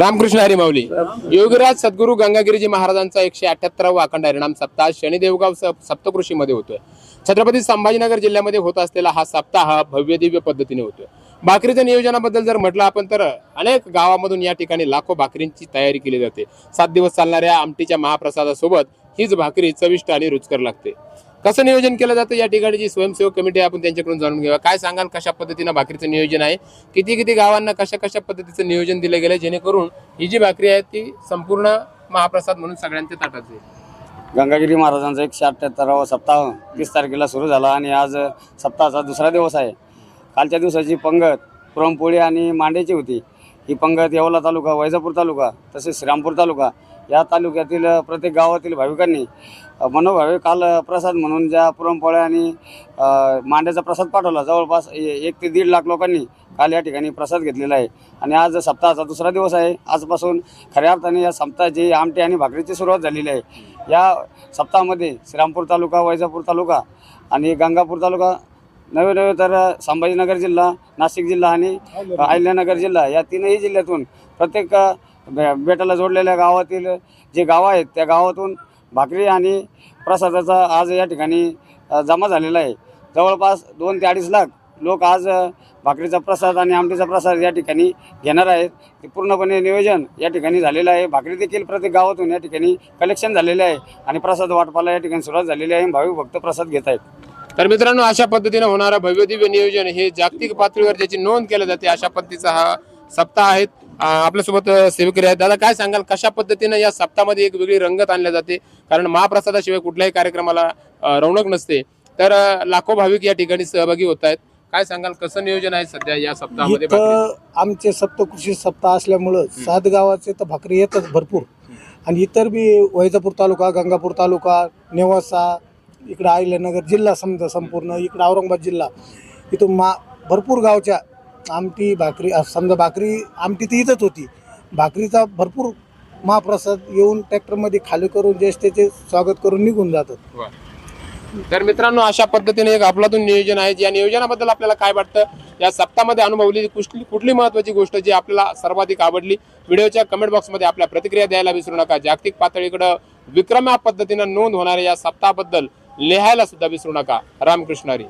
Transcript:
रामकृष्ण हरी माऊली. योगीराज सद्गुरू गंगागिरीजी महाराजांचा एकशे अठ्याहत्तरावा अखंड हरिणाम सप्ताह शनिदेवगाव सप्तकृषीमध्ये होतोय. छत्रपती संभाजीनगर जिल्ह्यामध्ये होत असलेला हा सप्ताह भव्य दिव्य पद्धतीने होतोय. भाकरीच्या नियोजनाबद्दल जर म्हटलं आपण तर अनेक गावामधून या ठिकाणी लाखो भाकरींची तयारी केली जाते. सात दिवस चालणाऱ्या आमटीच्या महाप्रसादासोबत हीच भाकरी चविष्ट आणि रुचकर लागते. कसं नियोजन केलं जातं या ठिकाणी जी स्वयंसेवक कमिटी आपण त्यांच्याकडून जाणून घेऊया. काय सांगाल कशा पद्धतीनं भाकरीचं नियोजन आहे? किती किती गावांना कशा कशा पद्धतीचं नियोजन दिलं गेलं जेणेकरून ही जी भाकरी आहे ती संपूर्ण महाप्रसाद म्हणून सगळ्यांच्या ताटात जाईल? गंगागिरी महाराजांचा एकशे अठ्ठ्याहत्तरावा सप्ताह तीस तारखेला सुरू झाला आणि आज सप्ताहाचा दुसरा दिवस आहे. कालच्या दिवसाची पंगत पुरणपोळी आणि मांड्याची होती. ही पंगत येवला तालुका वैजापूर तालुका तसेच श्रीरामपूर तालुका या तालुक्यातील प्रत्येक गावातील भाविकांनी मनोभावे काल प्रसाद म्हणून ज्या पुरणपोळ्या आणि मांड्याचा प्रसाद पाठवला जवळपास एक ते दीड लाख लोकांनी काल या ठिकाणी प्रसाद घेतलेला आहे. आणि आज सप्ताहाचा दुसरा दिवस आहे. आजपासून खऱ्या अर्थाने या सप्ताहाची आमटी आणि भाकरीची सुरुवात झालेली आहे. या सप्ताहामध्ये श्रीरामपूर तालुका वैजापूर तालुका आणि गंगापूर तालुका नवे नवे तर संभाजीनगर जिल्हा नाशिक जिल्हा आणि अहिल्यानगर जिल्हा या तीनही जिल्ह्यातून प्रत्येक बे- बेटाला जोडलेल्या गावातील जे गावं आहेत त्या गावातून भाकरी आणि प्रसादाचा आज या ठिकाणी जमा झालेला आहे. जवळपास दोन ते अडीच लाख लोक आज भाकरीचा प्रसाद आणि आमटीचा प्रसाद या ठिकाणी घेणार आहेत. ते पूर्णपणे नियोजन या ठिकाणी झालेलं आहे. भाकरी देखील प्रत्येक गावातून या ठिकाणी कलेक्शन झालेले आहे आणि प्रसाद वाटपाला या ठिकाणी सुरुवात झालेली आहे. भाविक भक्त प्रसाद घेत आहेत. तर मित्रांनो अशा पद्धतीनं होणारं भव्य दिव्य नियोजन हे जागतिक पातळीवर ज्याची नोंद केली जाते अशा पद्धतीचा हा सप्ताह आहे. अं, आपल्यासोबत सेवेकरी आहेत. दादा काय सांगाल कशा पद्धतीनं या सप्ताहामध्ये एक वेगळी रंगत आणल्या जाते? कारण महाप्रसादाशिवाय कुठल्याही कार्यक्रमाला रौनक नसते. तर लाखो भाविक या ठिकाणी सहभागी होत आहेत. काय सांगाल कसं नियोजन आहे सध्या या सप्ताहामध्ये आमचे सप्तकृषी सप्ताह असल्यामुळं सात गावाचे तर भाकरी येतात भरपूर. आणि इतर बी वैजापूर तालुका गंगापूर तालुका नेवासा इकडं अहिल्यानगर जिल्हा समजा संपूर्ण इकडं औरंगाबाद जिल्हा. इथून मा भरपूर गावच्या आमटी भाकरी समजा भाकरी आमटी ती इथंच होती. भाकरीचा भरपूर महाप्रसाद येऊन ट्रॅक्टरमध्ये खाली करून जे स्वागत करून निघून जातात. तर मित्रांनो अशा पद्धतीने एक आपलातून नियोजन आहे या नियोजनाबद्दल आपल्याला काय वाटतं या सप्ताहामध्ये अनुभवली कुठली कुठली महत्वाची गोष्ट जी आपल्याला सर्वाधिक आवडली? व्हिडिओच्या कमेंट बॉक्समध्ये आपल्या प्रतिक्रिया द्यायला विसरू नका. जागतिक पातळीकडं विक्रम्या पद्धतीनं नोंद होणाऱ्या या सप्ताहाबद्दल लिहायला सुद्धा विसरू नका. रामकृष्ण हरी.